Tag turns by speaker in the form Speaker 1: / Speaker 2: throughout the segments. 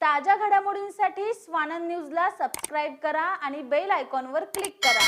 Speaker 1: ताज्या घडामोडींसाठी स्वानंद न्यूजला सबस्क्राईब करा आणि बेल आयकॉनवर क्लिक करा.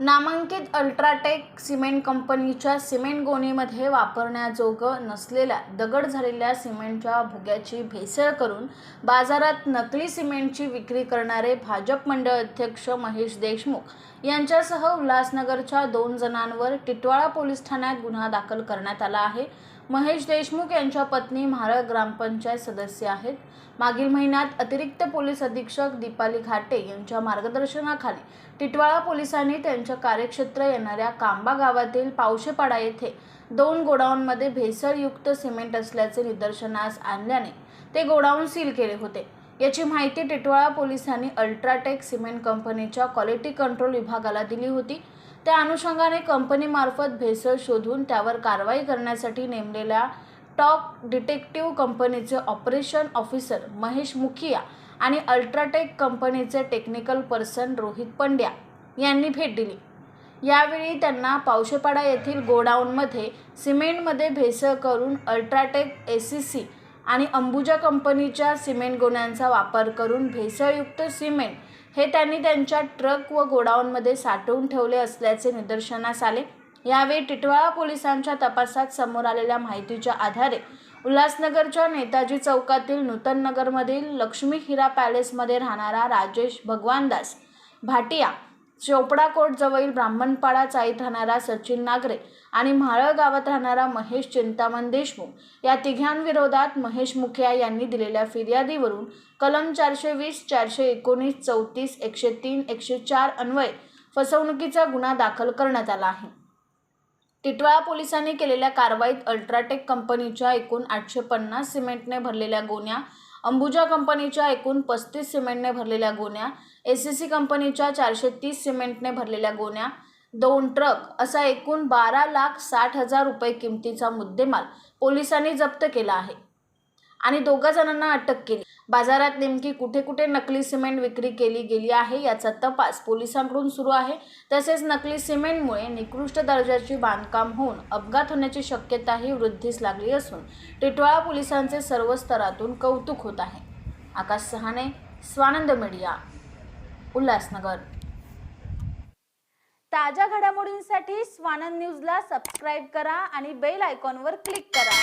Speaker 1: नामांकित अल्ट्राटेक सिमेंट कंपनीच्या सिमेंट गोणीमध्ये वापरण्याजोगं नसलेल्या दगड झालेल्या सिमेंटच्या भुग्याची भेसळ करून बाजारात नकली सिमेंटची विक्री करणारे भाजप मंडळ अध्यक्ष महेश देशमुख यांच्यासह उल्हासनगरच्या दोन जणांवर टिटवाळा पोलीस ठाण्यात गुन्हा दाखल करण्यात आला आहे. महेश देशमुख यांच्या पत्नी म्हारळ ग्रामपंचायत सदस्य आहेत. मागील महिन्यात अतिरिक्त पोलीस अधीक्षक दीपाली घाटे यांच्या मार्गदर्शनाखाली टिटवाळा पोलिसांनी त्यांच्या कार्यक्षेत्र येणाऱ्या कांबा गावातील पावशेपाडा येथे दोन गोडाऊनमध्ये भेसळयुक्त सिमेंट असल्याचे निदर्शनास आणल्याने ते गोडाऊन सील केले होते. याची माहिती टिटवाळा पोलिसांनी अल्ट्राटेक सिमेंट कंपनीच्या क्वालिटी कंट्रोल विभागाला दिली होती. त्या अनुषंगाने कंपनीमार्फत भेसळ शोधून त्यावर कारवाई करण्यासाठी नेमलेल्या टॉक डिटेक्टिव्ह कंपनीचे ऑपरेशन ऑफिसर महेश मुखिया आणि अल्ट्राटेक कंपनीचे टेक्निकल पर्सन रोहित पंड्या यांनी भेट दिली. यावेळी त्यांना पावशेपाडा येथील गोडाऊनमध्ये सिमेंटमध्ये भेसळ करून अल्ट्राटेक ए सी सी आणि अंबुजा कंपनीच्या सिमेंट गोण्यांचा वापर करून भेसळयुक्त सिमेंट हे त्यांनी त्यांच्या ट्रक व गोडाऊनमध्ये साठवून ठेवले असल्याचे निदर्शनास आले. यावेळी टिटवाळा पोलिसांच्या तपासात समोर आलेल्या माहितीच्या आधारे उल्हासनगरच्या नेताजी चौकातील नूतन नगरमधील लक्ष्मी हिरा पॅलेसमध्ये राहणारा राजेश भगवानदास भाटिया चोपडा जवळील ब्राह्मणपाडा चाळीत राहणारा सचिन नागरे आणि म्हाळळ गावात राहणारा महेश चिंतामण देशमुख या तिघांविरोधात महेश मुखिया यांनी दिलेल्या फिर्यादीवरून कलम चारशे वीस चारशे एकोणीस चौतीस एकशे तीन एकशे चार अन्वये फसवणुकीचा गुन्हा दाखल करण्यात आला आहे. टिटवाळा पोलिसांनी केलेल्या कारवाईत अल्ट्राटेक कंपनीच्या एकूण आठशे पन्नास सिमेंटने भरलेल्या गोण्या अंबुजा कंपनीच्या एकूण पस्तीस सिमेंटने भरलेल्या गोण्या एस सी कंपनीच्या चारशे तीस सिमेंटने भरलेल्या गोण्या दोन ट्रक असा एकूण बारा लाख साठ हजार रुपये किमतीचा मुद्देमाल पोलिसांनी जप्त केला आहे. आणि दोघा जणांना अटक केली. बाजारात नेमकी कुठे कुठे नकली सिमेंट विक्री केली गेली आहे याचा तपास पोलिसांकडून सुरू आहे. तसेच नकली सिमेंटमुळे निकृष्ट दर्जाची बांधकाम होऊन अपघात होण्याची शक्यताही वृद्धीस लागली असून टिटवाळा पोलिसांचे सर्व स्तरातून कौतुक होत आहे. आकाश सहाने स्वानंद मीडिया उल्हासनगर. ताज्या घडामोडींसाठी स्वानंद न्यूजला सबस्क्राईब करा आणि बेल आयकॉनवर क्लिक करा.